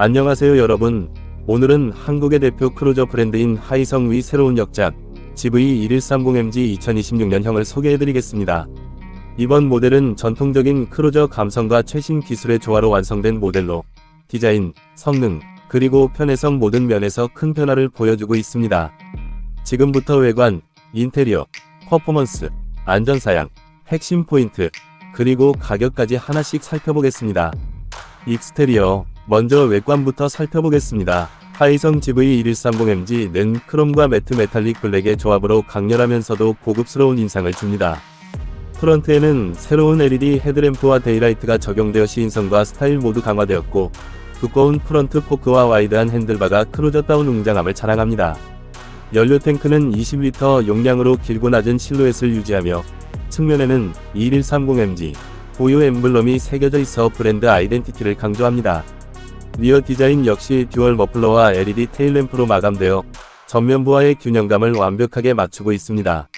안녕하세요 여러분. 오늘은 한국의 대표 크루저 브랜드인 하이성 위 새로운 역작 GV1130MG 2026년형을 소개해드리겠습니다. 이번 모델은 전통적인 크루저 감성과 최신 기술의 조화로 완성된 모델로 디자인, 성능, 그리고 편의성 모든 면에서 큰 변화를 보여주고 있습니다. 지금부터 외관, 인테리어, 퍼포먼스, 안전사양, 핵심 포인트, 그리고 가격까지 하나씩 살펴보겠습니다. 익스테리어, 먼저 외관부터 살펴보겠습니다. 하이성 GV1130MG는 크롬과 매트 메탈릭 블랙의 조합으로 강렬하면서도 고급스러운 인상을 줍니다. 프런트에는 새로운 LED 헤드램프와 데이라이트가 적용되어 시인성과 스타일 모두 강화되었고 두꺼운 프런트 포크와 와이드한 핸들바가 크루저다운 웅장함을 자랑합니다. 연료 탱크는 20리터 용량으로 길고 낮은 실루엣을 유지하며 측면에는 2130MG 고유 엠블럼이 새겨져 있어 브랜드 아이덴티티를 강조합니다. 리어 디자인 역시 듀얼 머플러와 LED 테일램프로 마감되어 전면부와의 균형감을 완벽하게 맞추고 있습니다.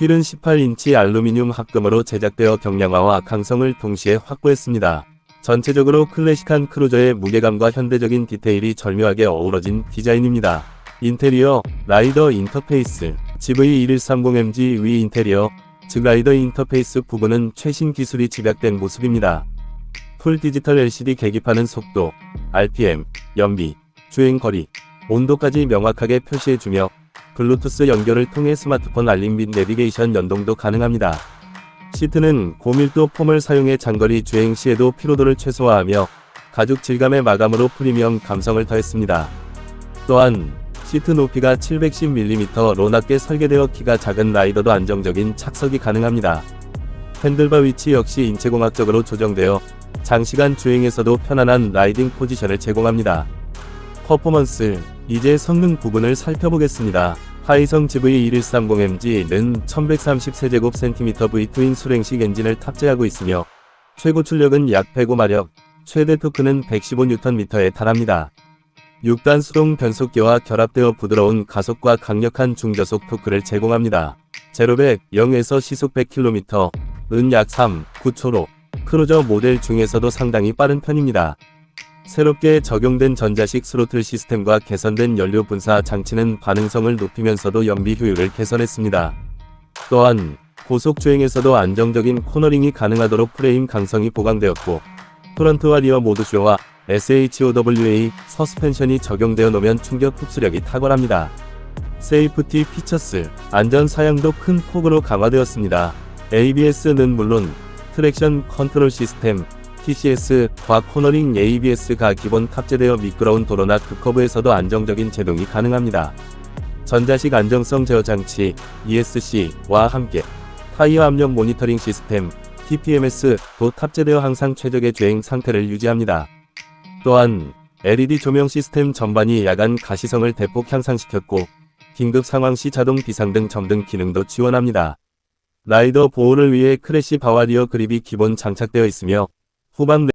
휠은 18인치 알루미늄 합금으로 제작되어 경량화와 강성을 동시에 확보했습니다. 전체적으로 클래식한 크루저의 무게감과 현대적인 디테일이 절묘하게 어우러진 디자인입니다. 인테리어, 라이더 인터페이스, GV1130MG 위 인테리어, 즉 라이더 인터페이스 부분은 최신 기술이 집약된 모습입니다. 풀 디지털 LCD 계기판은 속도, RPM, 연비, 주행 거리, 온도까지 명확하게 표시해주며 블루투스 연결을 통해 스마트폰 알림 및 내비게이션 연동도 가능합니다. 시트는 고밀도 폼을 사용해 장거리 주행 시에도 피로도를 최소화하며 가죽 질감의 마감으로 프리미엄 감성을 더했습니다. 또한 시트 높이가 710mm로 낮게 설계되어 키가 작은 라이더도 안정적인 착석이 가능합니다. 핸들바 위치 역시 인체공학적으로 조정되어 장시간 주행에서도 편안한 라이딩 포지션을 제공합니다. 퍼포먼스, 이제 성능 부분을 살펴보겠습니다. 하이성 GV1130MG는 1130세제곱센티미터 V 트윈 수랭식 엔진을 탑재하고 있으며 최고 출력은 약 105마력, 최대 토크는 115Nm에 달합니다. 6단 수동 변속기와 결합되어 부드러운 가속과 강력한 중저속 토크를 제공합니다. 제로백 0에서 시속 100km, 은 약 3, 9초로 크루저 모델 중에서도 상당히 빠른 편입니다. 새롭게 적용된 전자식 스로틀 시스템과 개선된 연료 분사 장치는 반응성을 높이면서도 연비 효율을 개선했습니다. 또한 고속 주행에서도 안정적인 코너링이 가능하도록 프레임 강성이 보강되었고 프런트와 리어 모드쇼와 SHOWA 서스펜션이 적용되어 놓으면 충격 흡수력이 탁월합니다. 세이프티 피처스, 안전 사양도 큰 폭으로 강화되었습니다. ABS는 물론 트랙션 컨트롤 시스템, TCS, 과 코너링 ABS가 기본 탑재되어 미끄러운 도로나 급커브에서도 안정적인 제동이 가능합니다. 전자식 안정성 제어 장치 ESC와 함께 타이어 압력 모니터링 시스템 TPMS도 탑재되어 항상 최적의 주행 상태를 유지합니다. 또한 LED 조명 시스템 전반이 야간 가시성을 대폭 향상시켰고 긴급 상황 시 자동 비상등 점등 기능도 지원합니다. 라이더 보호를 위해 크래시 바와리어 그립이 기본 장착되어 있으며 후방